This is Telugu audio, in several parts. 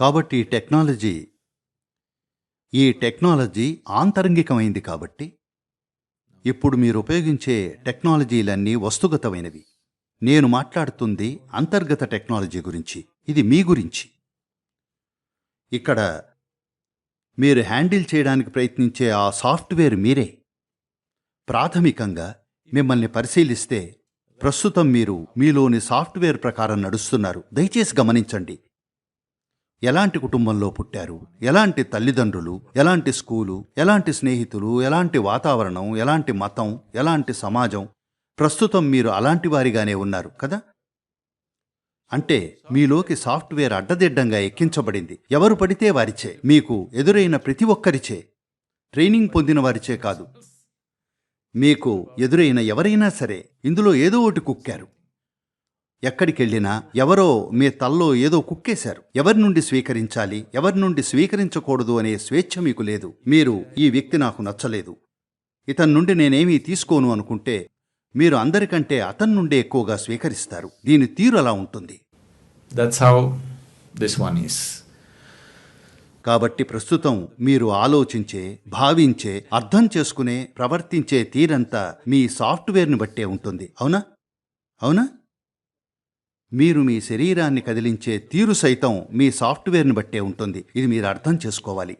కాబట్టి టెక్నాలజీ ఈ టెక్నాలజీ ఆంతరంగికమైంది కాబట్టి ఇప్పుడు మీరు ఉపయోగించే టెక్నాలజీలన్నీ వస్తుగతమైనవి. నేను మాట్లాడుతుంది అంతర్గత టెక్నాలజీ గురించి. ఇది మీ గురించి. ఇక్కడ మీరు హ్యాండిల్ చేయడానికి ప్రయత్నించే ఆ సాఫ్ట్వేర్ మీరే. ప్రాథమికంగా మిమ్మల్ని పరిశీలిస్తే ప్రస్తుతం మీరు మీలోని సాఫ్ట్వేర్ ప్రకారం నడుస్తున్నారు. దయచేసి గమనించండి. ఎలాంటి కుటుంబంలో పుట్టారు? ఎలాంటి తల్లిదండ్రులు? ఎలాంటి స్కూలు? ఎలాంటి స్నేహితులు? ఎలాంటి వాతావరణం? ఎలాంటి మతం? ఎలాంటి సమాజం? ప్రస్తుతం మీరు అలాంటి వారిగానే ఉన్నారు కదా? అంటే మీలోకి సాఫ్ట్వేర్ అడ్డదిడ్డంగా ఎక్కించబడింది. ఎవరు పడితే వారిచే. మీకు ఎదురైన ప్రతి ఒక్కరిచే. ట్రైనింగ్ పొందిన వారిచే కాదు. మీకు ఎదురైన ఎవరైనా సరే ఇందులో ఏదో ఒకటి కుక్కారు. ఎక్కడికెళ్ళినా ఎవరో మీ తల్లో ఏదో కుక్కేశారు. ఎవరి నుండి స్వీకరించాలి? ఎవరి నుండి స్వీకరించకూడదు అనే స్వేచ్ఛ మీకు లేదు. మీరు ఈ వ్యక్తి నాకు నచ్చలేదు. ఇతని నుండి నేనేమీ తీసుకోను అనుకుంటే మీరు అందరికంటే అతని నుండే ఎక్కువగా స్వీకరిస్తారు. దీని తీరు అలా ఉంటుంది. One is. కాబట్టి ప్రస్తుతం మీరు ఆలోచించే భావించే అర్థం చేసుకునే ప్రవర్తించే తీరంతా మీ సాఫ్ట్వేర్ని బట్టే ఉంటుంది. అవునా? అవునా? మీరు మీ శరీరాన్ని కదిలించే తీరు సైతం మీ సాఫ్ట్వేర్ని బట్టే ఉంటుంది. ఇది మీరు అర్థం చేసుకోవాలి.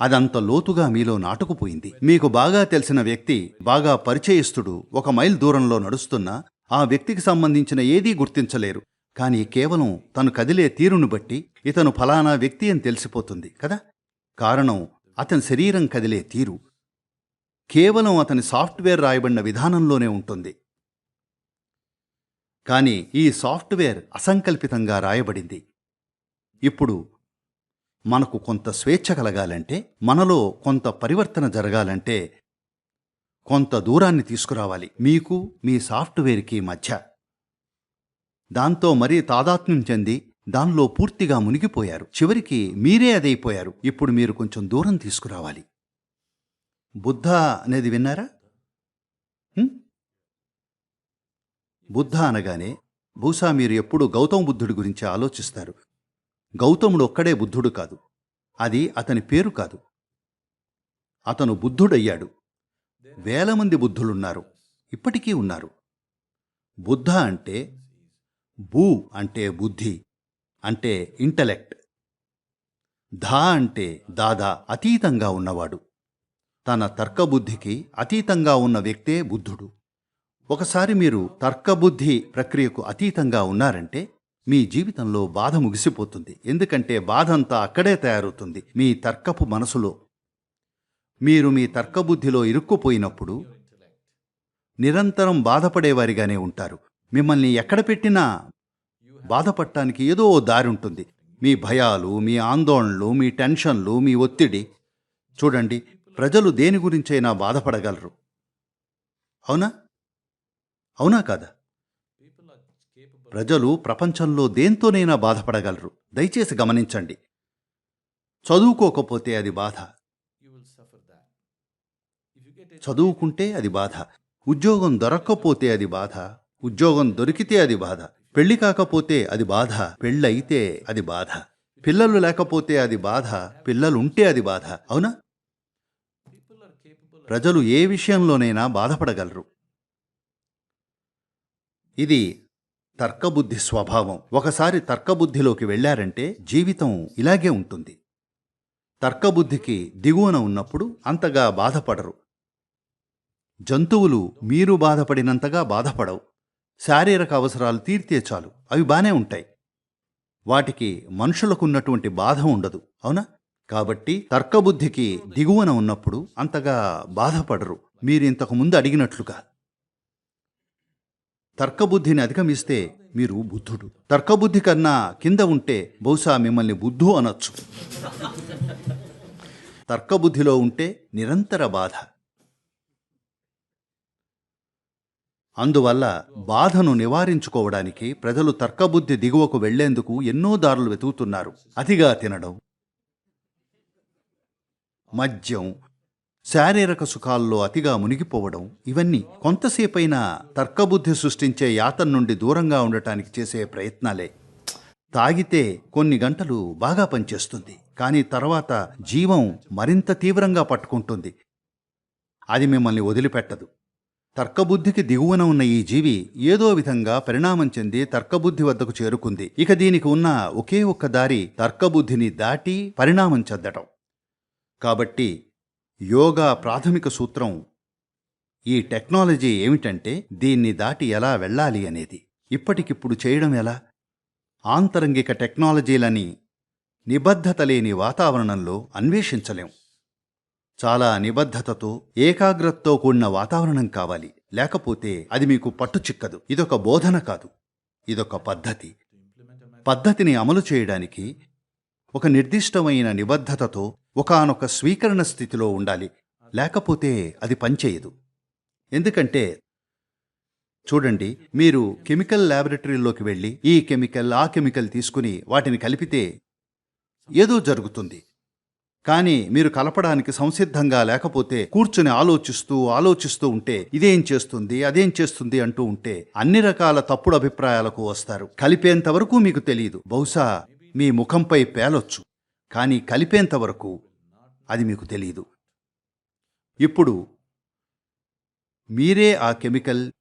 అదంత లోతుగా మీలో నాటుకుపోయింది. మీకు బాగా తెలిసిన వ్యక్తి బాగా పరిచయస్తుడు ఒక మైల్ దూరంలో నడుస్తున్నా ఆ వ్యక్తికి సంబంధించిన ఏదీ గుర్తించలేరు. కానీ కేవలం తను కదిలే తీరును బట్టి ఇతను ఫలానా వ్యక్తి అని తెలిసిపోతుంది కదా? కారణం అతని శరీరం కదిలే తీరు. కేవలం అతని సాఫ్ట్వేర్ రాయబడిన విధానంలోనే ఉంటుంది. కానీ ఈ సాఫ్ట్వేర్ అసంకల్పితంగా రాయబడింది. ఇప్పుడు మనకు కొంత స్వేచ్ఛ కలగాలంటే మనలో కొంత పరివర్తన జరగాలంటే కొంత దూరాన్ని తీసుకురావాలి మీకు మీ సాఫ్ట్వేర్కి మధ్య. దాంతో మరీ తాదాత్మ్యం చెంది దానిలో పూర్తిగా మునిగిపోయారు. చివరికి మీరే అదైపోయారు. ఇప్పుడు మీరు కొంచెం దూరం తీసుకురావాలి. బుద్ధ అనేది విన్నారా? బుద్ధ అనగానే బహుశా మీరు ఎప్పుడు గౌతమ బుద్ధుడి గురించి ఆలోచిస్తారు. గౌతముడు ఒక్కడే బుద్ధుడు కాదు. అది అతని పేరు కాదు. అతను బుద్ధుడయ్యాడు. వేల మంది బుద్ధులున్నారు. ఇప్పటికీ ఉన్నారు. బుద్ధ అంటే భూ అంటే బుద్ధి అంటే ఇంటలెక్ట్. ధా అంటే దాదా అతీతంగా ఉన్నవాడు. తన తర్కబుద్ధికి అతీతంగా ఉన్న వ్యక్తే బుద్ధుడు. ఒకసారి మీరు తర్కబుద్ధి ప్రక్రియకు అతీతంగా ఉన్నారంటే మీ జీవితంలో బాధ ముగిసిపోతుంది. ఎందుకంటే బాధంతా అక్కడే తయారవుతుంది. మీ తర్కపు మనసులో. మీరు మీ తర్కబుద్ధిలో ఇరుక్కుపోయినప్పుడు నిరంతరం బాధపడేవారిగానే ఉంటారు. మిమ్మల్ని ఎక్కడ పెట్టినా బాధపడటానికి ఏదో ఓ దారి ఉంటుంది. మీ భయాలు మీ ఆందోళనలు మీ టెన్షన్లు మీ ఒత్తిడి. చూడండి ప్రజలు దేని గురించైనా బాధపడగలరు. అవునా? అవునా కాదా? ప్రజలు ప్రపంచంలో దేంతోనైనా బాధపడగలరు. దయచేసి గమనించండి. చదువుకోకపోతే అది బాధ. చదువుకుంటే అది బాధ. ఉద్యోగం దొరక్కపోతే అది బాధ. ఉద్యోగం దొరికితే అది బాధ. పెళ్ళి కాకపోతే అది బాధ. పెళ్ళైతే అది బాధ. పిల్లలు లేకపోతే అది బాధ. పిల్లలుంటే అది బాధ. అవునా? ప్రజలు ఏ విషయంలోనైనా బాధపడగలరు. ఇది తర్కబుద్ధి స్వభావం. ఒకసారి తర్కబుద్ధిలోకి వెళ్ళారంటే జీవితం ఇలాగే ఉంటుంది. తర్కబుద్ధికి దిగువన ఉన్నప్పుడు అంతగా బాధపడరు. జంతువులు మీరు బాధపడినంతగా బాధపడవు. శారీరక అవసరాలు తీర్తే చాలు. అవి బానే ఉంటాయి. వాటికి మనుషులకున్నటువంటి బాధ ఉండదు. అవునా? కాబట్టి తర్కబుద్ధికి దిగువన ఉన్నప్పుడు అంతగా బాధపడరు. మీరు ఇంతకు ముందు అడిగినట్లుగా. తర్కబుద్ధిని అధిగమిస్తే మీరు బుద్ధుడు. తర్కబుద్ధి కన్నా కింద ఉంటే బహుశా మిమ్మల్ని బుద్ధు అనొచ్చు. తర్కబుద్ధిలో ఉంటే నిరంతర బాధ. అందువల్ల బాధను నివారించుకోవడానికి ప్రజలు తర్కబుద్ధి దిగువకు వెళ్ళేందుకు ఎన్నో దారులు వెతుకుతున్నారు. అతిగా తినడం మద్యం శారీరక సుఖాల్లో అతిగా మునిగిపోవడం ఇవన్నీ కొంతసేపైనా తర్కబుద్ధి సృష్టించే యాతన నుండి దూరంగా ఉండటానికి చేసే ప్రయత్నాలే. తాగితే కొన్ని గంటలు బాగా పనిచేస్తుంది కానీ తర్వాత జీవం మరింత తీవ్రంగా పట్టుకుంటుంది. అది మిమ్మల్ని వదిలిపెట్టదు. తర్కబుద్ధికి దిగువన ఉన్న ఈ జీవి ఏదో విధంగా పరిణామం చెంది తర్కబుద్ధి వద్దకు చేరుకుంది. ఇక దీనికి ఉన్న ఒకే ఒక్క దారి తర్కబుద్ధిని దాటి పరిణామం చెందటం. కాబట్టి యోగా ప్రాథమిక సూత్రం ఈ టెక్నాలజీ ఏమిటంటే దీన్ని దాటి ఎలా వెళ్ళాలి అనేది. ఇప్పటికిప్పుడు చేయడం ఎలా? ఆంతరంగిక టెక్నాలజీలని నిబద్ధత లేని వాతావరణంలో అన్వేషించలేం. చాలా నిబద్ధతతో ఏకాగ్రతతో కూడిన వాతావరణం కావాలి. లేకపోతే అది మీకు పట్టు చిక్కదు. ఇదొక బోధన కాదు. ఇదొక పద్ధతి. పద్ధతిని అమలు చేయడానికి ఒక నిర్దిష్టమైన నిబద్ధతతో ఒకానొక స్వీకరణ స్థితిలో ఉండాలి. లేకపోతే అది పనిచేయదు. ఎందుకంటే చూడండి మీరు కెమికల్ ల్యాబొరేటరీలోకి వెళ్ళి ఈ కెమికల్ ఆ కెమికల్ తీసుకుని వాటిని కలిపితే ఏదో జరుగుతుంది. కానీ మీరు కలపడానికి సంసిద్ధంగా లేకపోతే కూర్చుని ఆలోచిస్తూ ఆలోచిస్తూ ఉంటే ఇదేం చేస్తుంది అదేం చేస్తుంది అంటూ ఉంటే అన్ని రకాల తప్పుడు అభిప్రాయాలకు వస్తారు. కలిపేంత వరకు మీకు తెలియదు బహుశా మీ ముఖంపై పేలొచ్చు కానీ కలిపేంతవరకు అది మీకు తెలియదు ఇప్పుడు మీరే ఆ కెమికల్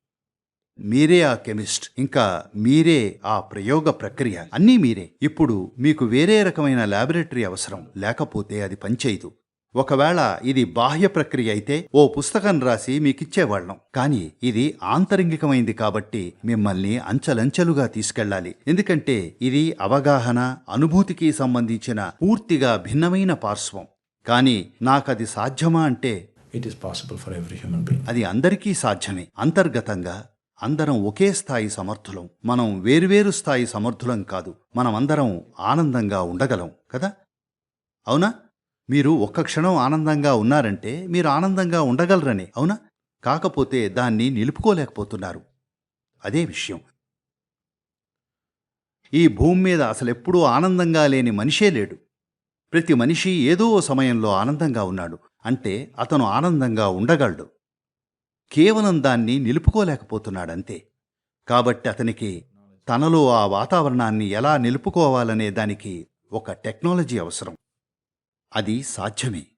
మీరే ఆ కెమిస్ట్ ఇంకా మీరే ఆ ప్రయోగ ప్రక్రియ అన్నీ మీరే. ఇప్పుడు మీకు వేరే రకమైన ల్యాబొరేటరీ అవసరం లేకపోతే అది పనిచేయదు. ఒకవేళ ఇది బాహ్య ప్రక్రియ అయితే ఓ పుస్తకం రాసి మీకిచ్చేవాళ్ళం. కానీ ఇది ఆంతరంగికమైంది కాబట్టి మిమ్మల్ని అంచెలంచెలుగా తీసుకెళ్ళాలి. ఎందుకంటే ఇది అవగాహన అనుభూతికి సంబంధించిన పూర్తిగా భిన్నమైన పార్శ్వం. కానీ నాకది సాధ్యమా అంటే It is possible for every human being. అది అందరికీ సాధ్యమే. అంతర్గతంగా అందరం ఒకే స్థాయి సమర్థులం. మనం వేరువేరు స్థాయి సమర్థులం కాదు. మనమందరం ఆనందంగా ఉండగలం. కదా? అవునా? మీరు ఒక్క క్షణం ఆనందంగా ఉన్నారంటే మీరు ఆనందంగా ఉండగలరని అవునా? కాకపోతే దాన్ని నిలుపుకోలేకపోతున్నారు. అదే విషయం. ఈ భూమి మీద అసలెప్పుడూ ఆనందంగా లేని మనిషే లేడు. ప్రతి మనిషి ఏదో ఓ సమయంలో ఆనందంగా ఉన్నాడు. అంటే అతను ఆనందంగా ఉండగలడు. కేవలం దాన్ని నిలుపుకోలేకపోతున్నాడంతే. కాబట్టి అతనికి తనలో ఆ వాతావరణాన్ని ఎలా నిలుపుకోవాలనే దానికి ఒక టెక్నాలజీ అవసరం. అది సాధ్యమే.